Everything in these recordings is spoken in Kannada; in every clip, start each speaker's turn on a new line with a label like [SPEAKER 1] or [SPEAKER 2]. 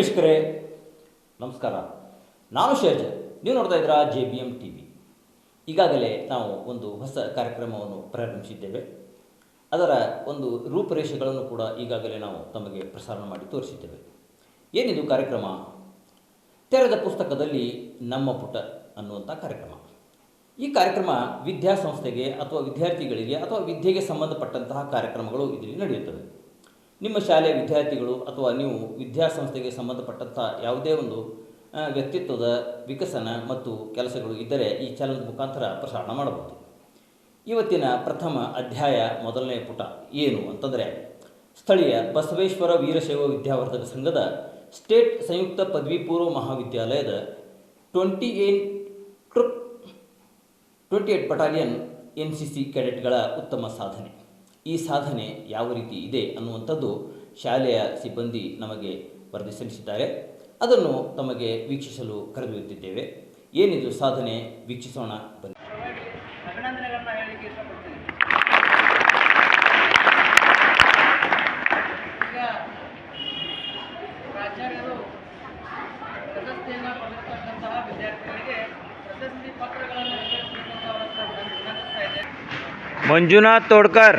[SPEAKER 1] ವೀಕ್ಷಕರೇ, ನಮಸ್ಕಾರ. ನಾನು ಶೇರ್ಜ. ನೀವು ನೋಡ್ತಾ ಇದ್ದೀರಾ J B M T V. ಈಗಾಗಲೇ ನಾವು ಒಂದು ಹೊಸ ಕಾರ್ಯಕ್ರಮವನ್ನು ಪ್ರಾರಂಭಿಸಿದ್ದೇವೆ. ಅದರ ಒಂದು ರೂಪರೇಷೆಗಳನ್ನು ಕೂಡ ಈಗಾಗಲೇ ನಾವು ತಮಗೆ ಪ್ರಸಾರ ಮಾಡಿ ತೋರಿಸಿದ್ದೇವೆ. ಏನಿದು ಕಾರ್ಯಕ್ರಮ? ತೆರೆದ ಪುಸ್ತಕದಲ್ಲಿ ನಮ್ಮ ಪುಟ ಅನ್ನುವಂಥ ಕಾರ್ಯಕ್ರಮ. ಈ ಕಾರ್ಯಕ್ರಮ ವಿದ್ಯಾಸಂಸ್ಥೆಗೆ ಅಥವಾ ವಿದ್ಯಾರ್ಥಿಗಳಿಗೆ ಅಥವಾ ವಿದ್ಯೆಗೆ ಸಂಬಂಧಪಟ್ಟಂತಹ ಕಾರ್ಯಕ್ರಮಗಳು ಇದರಲ್ಲಿ ನಡೆಯುತ್ತವೆ. ನಿಮ್ಮ ಶಾಲೆಯ ವಿದ್ಯಾರ್ಥಿಗಳು ಅಥವಾ ನೀವು ವಿದ್ಯಾಸಂಸ್ಥೆಗೆ ಸಂಬಂಧಪಟ್ಟಂಥ ಯಾವುದೇ ಒಂದು ವ್ಯಕ್ತಿತ್ವದ ವಿಕಸನ ಮತ್ತು ಕೆಲಸಗಳು ಇದ್ದರೆ ಈ ಚಾನಲ್ ಮುಖಾಂತರ ಪ್ರಸಾರಣ ಮಾಡಬಹುದು. ಇವತ್ತಿನ ಪ್ರಥಮ ಅಧ್ಯಾಯ ಮೊದಲನೇ ಪುಟ ಏನು ಅಂತಂದರೆ, ಸ್ಥಳೀಯ ಬಸವೇಶ್ವರ ವೀರಶೈವ ವಿದ್ಯಾವರ್ಧಕ ಸಂಘದ ಸ್ಟೇಟ್ ಸಂಯುಕ್ತ ಪದವಿ ಪೂರ್ವ ಮಹಾವಿದ್ಯಾಲಯದ twenty eight troop, twenty eight battalion N C C ಕ್ಯಾಡೆಟ್ಗಳ ಉತ್ತಮ ಸಾಧನೆ. ಈ ಸಾಧನೆ ಯಾವ ರೀತಿ ಇದೆ ಅನ್ನುವಂಥದ್ದು ಶಾಲೆಯ ಸಿಬ್ಬಂದಿ ನಮಗೆ ವರದಿ ಸಲ್ಲಿಸಿದ್ದಾರೆ. ಅದನ್ನು ತಮಗೆ ವೀಕ್ಷಿಸಲು ಕರೆದೊಯ್ಯುತ್ತಿದ್ದೇವೆ. ಏನಿದು ಸಾಧನೆ? ವೀಕ್ಷಿಸೋಣ. ಬನ್ನಿ.
[SPEAKER 2] ಪ್ರಾಚಾರ್ಯರು ಪ್ರಶಸ್ತಿಯನ್ನು ಪಡೆದಿರ್ತಕ್ಕಂತಹ ವಿದ್ಯಾರ್ಥಿಗಳಿಗೆ ಪ್ರಶಸ್ತಿ ಪತ್ರಗಳನ್ನು
[SPEAKER 3] ಮಂಜುನಾಥ್ ತೋಡ್ಕರ್.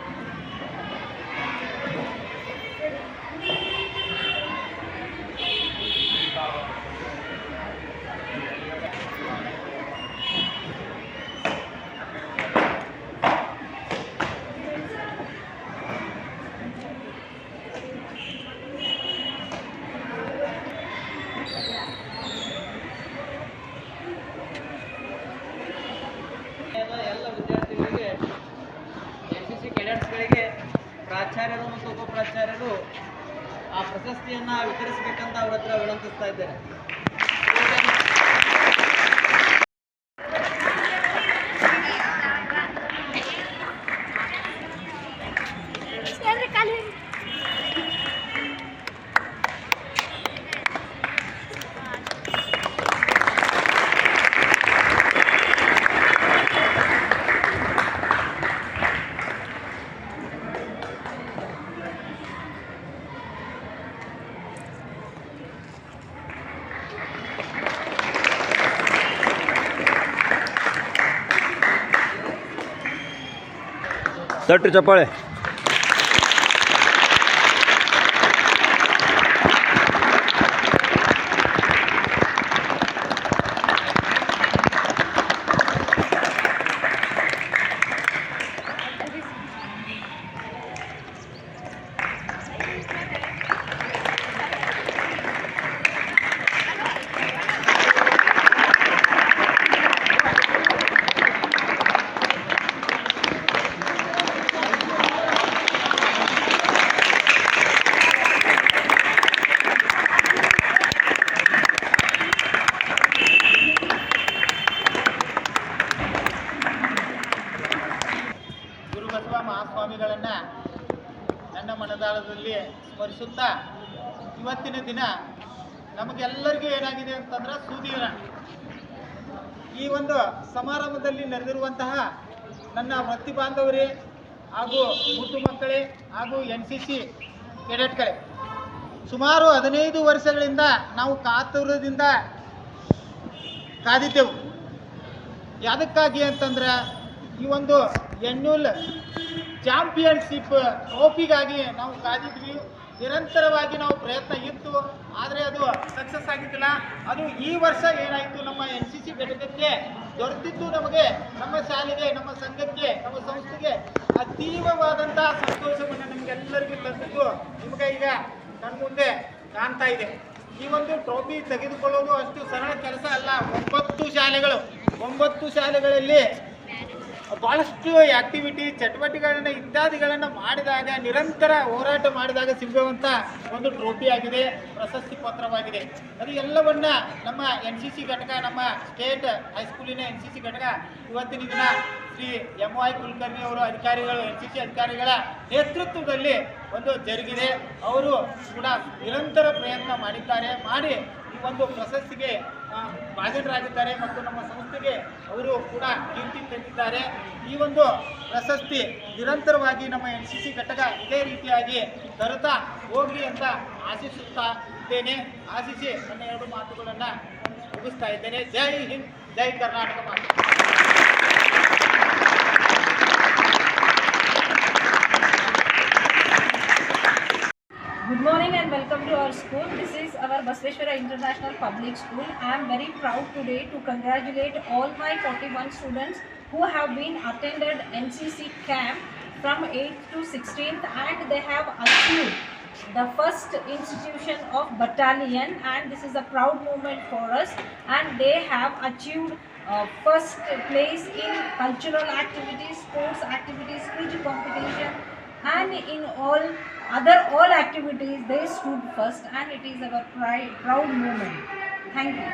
[SPEAKER 4] ಪ್ರಾಚಾರ್ಯರು ಮತ್ತು ಉಪಪ್ರಾಚಾರ್ಯರು ಆ ಪ್ರಶಸ್ತಿಯನ್ನು ವಿತರಿಸಬೇಕಂತ ಅವ್ರ ಹತ್ರ ವಿನಂತಿಸ್ತಾ ಇದ್ದೇನೆ.
[SPEAKER 3] ತಟ್ಟು ಚಪ್ಪಾಳೆ.
[SPEAKER 5] ಶಿವ ಮಹಾಸ್ವಾಮಿಗಳನ್ನು ನನ್ನ ಮನದಾಳದಲ್ಲಿ ಸ್ಮರಿಸುತ್ತಾ ಇವತ್ತಿನ ದಿನ ನಮಗೆಲ್ಲರಿಗೂ ಏನಾಗಿದೆ ಅಂತಂದ್ರೆ ಸುದೀನ ಈ ಒಂದು ಸಮಾರಂಭದಲ್ಲಿ ನಡೆದಿರುವಂತಹ ನನ್ನ ವೃತ್ತಿ ಬಾಂಧವರೇ ಹಾಗೂ ಮುದ್ದು ಮಕ್ಕಳೇ ಹಾಗೂ ಎನ್ ಸಿ ಸಿ ಕೆಡೆಟ್ಗಳೇ, ಸುಮಾರು ಹದಿನೈದು ವರ್ಷಗಳಿಂದ ನಾವು ಕಾತುರದಿಂದ ಕಾದಿದ್ದೆವು. ಯಾವುದಕ್ಕಾಗಿ ಅಂತಂದ್ರೆ ಈ ಒಂದು ಎನ್ಯುಲ್ ಚಾಂಪಿಯನ್ಶಿಪ್ ಟ್ರೋಫಿಗಾಗಿ ನಾವು ಕಾದಿದ್ವಿ. ನಿರಂತರವಾಗಿ ನಾವು ಪ್ರಯತ್ನ ಇತ್ತು. ಆದರೆ ಅದು ಸಕ್ಸಸ್ ಆಗಿದ್ದಿಲ್ಲ. ಅದು ಈ ವರ್ಷ ಏನಾಯಿತು? ನಮ್ಮ ಎನ್ ಸಿ ಸಿ ಘಟಕಕ್ಕೆ ದೊರೆತಿದ್ದು ನಮಗೆ. ನಮ್ಮ ಶಾಲೆಗೆ, ನಮ್ಮ ಸಂಘಕ್ಕೆ, ನಮ್ಮ ಸಂಸ್ಥೆಗೆ ಅತೀವವಾದಂತಹ ಸಂತೋಷವನ್ನು ನಮಗೆಲ್ಲರಿಗೂ ತಂದಿದ್ದು ನಿಮಗೆ ಈಗ ನನ್ನ ಮುಂದೆ ಕಾಣ್ತಾ ಇದೆ. ಈ ಒಂದು ಟ್ರೋಫಿ ತೆಗೆದುಕೊಳ್ಳೋದು ಅಷ್ಟು ಸರಳ ಕೆಲಸ ಅಲ್ಲ. ಒಂಬತ್ತು ಶಾಲೆಗಳು, ಒಂಬತ್ತು ಶಾಲೆಗಳಲ್ಲಿ ಬಹಳಷ್ಟು ಆಕ್ಟಿವಿಟಿ ಚಟುವಟಿಕೆಗಳನ್ನ, ಇತ್ಯಾದಿಗಳನ್ನು ಮಾಡಿದಾಗ, ನಿರಂತರ ಹೋರಾಟ ಮಾಡಿದಾಗ ಸಿಗುವಂಥ ಒಂದು ಟ್ರೋಫಿ ಆಗಿದೆ, ಪ್ರಶಸ್ತಿ ಪತ್ರವಾಗಿದೆ. ಅದು ಎಲ್ಲವನ್ನ ನಮ್ಮ ಎನ್ ಸಿ ಸಿ ಘಟಕ, ನಮ್ಮ ಸ್ಟೇಟ್ ಹೈಸ್ಕೂಲಿನ ಎನ್ ಸಿ ಸಿ ಘಟಕ ಇವತ್ತಿನ ದಿನ ಶ್ರೀ ಎಂ ವೈ ಕುಲಕರ್ಣಿ ಅವರು ಅಧಿಕಾರಿಗಳು ಎನ್ ಸಿ ಸಿ ಅಧಿಕಾರಿಗಳ ನೇತೃತ್ವದಲ್ಲಿ ಒಂದು ಜರುಗಿದೆ. ಅವರು ಕೂಡ ನಿರಂತರ ಪ್ರಯತ್ನ ಮಾಡಿದ್ದಾರೆ, ಮಾಡಿ ಈ ಒಂದು ಪ್ರಶಸ್ತಿಗೆ ಭಾಜನರಾಗಿದ್ದಾರೆ ಮತ್ತು ನಮ್ಮ ಸಂಸ್ಥೆಗೆ ಅವರು ಕೂಡ ಕೀರ್ತಿ ತಂದಿದ್ದಾರೆ. ಈ ಒಂದು ಪ್ರಶಸ್ತಿ ನಿರಂತರವಾಗಿ ನಮ್ಮ ಎನ್ ಸಿ ಸಿ ಘಟಕ ಇದೇ ರೀತಿಯಾಗಿ ತರುತ್ತಾ ಹೋಗಲಿ ಅಂತ ಆಶಿಸುತ್ತಾ ಇದ್ದೇನೆ. ಆಶಿಸಿ ನನ್ನ ಎರಡು ಮಾತುಗಳನ್ನು ಮುಗಿಸ್ತಾ ಇದ್ದೇನೆ. ಜೈ ಹಿಂದ್, ಜೈ ಕರ್ನಾಟಕ ಮಾತು.
[SPEAKER 6] Basveshwara International Public School. I am very proud today to congratulate all my 41 students who have been attended NCC camp from 8th to 16th and they have achieved the first institution of battalion and this is a proud moment for us and they have achieved uh, first place in cultural activities, sports activities, quiz competition and in all other all activities they stood first and it is our pride, proud moment. Thank you